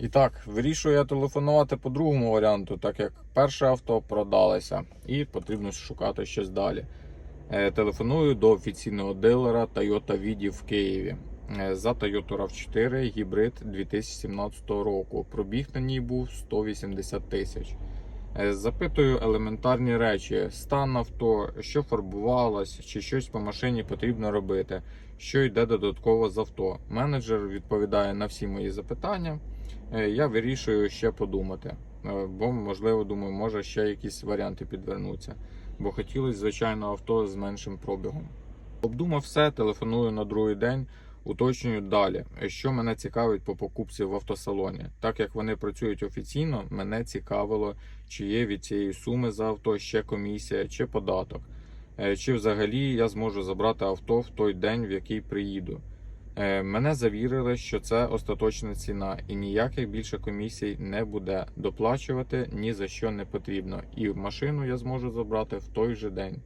І так, вирішую я телефонувати по другому варіанту, так як перше авто продалося і потрібно шукати щось далі. Е, Телефоную до офіційного дилера Toyota Віді в Києві. Е, За Toyota RAV4 гібрид 2017 року. Пробіг на ній був 180 тисяч. Е, Запитую елементарні речі: стан авто, що фарбувалось, чи щось по машині потрібно робити, що йде додатково з авто. Менеджер відповідає на всі мої запитання. Е, Я вирішую ще подумати, Е, бо можливо думаю, може ще якісь варіанти підвернуться. Бо хотілося, звичайно, авто з меншим пробігом. Обдумав все, телефоную на другий день, уточнюю далі, що мене цікавить по покупці в автосалоні. Так як вони працюють офіційно, мене цікавило, чи є від цієї суми за авто ще комісія чи податок. Е, Чи взагалі я зможу забрати авто в той день, в який приїду. Е, Мене завірили, що це остаточна ціна, і ніяких більше комісій не буде доплачувати ні за що не потрібно. І машину я зможу забрати в той же день.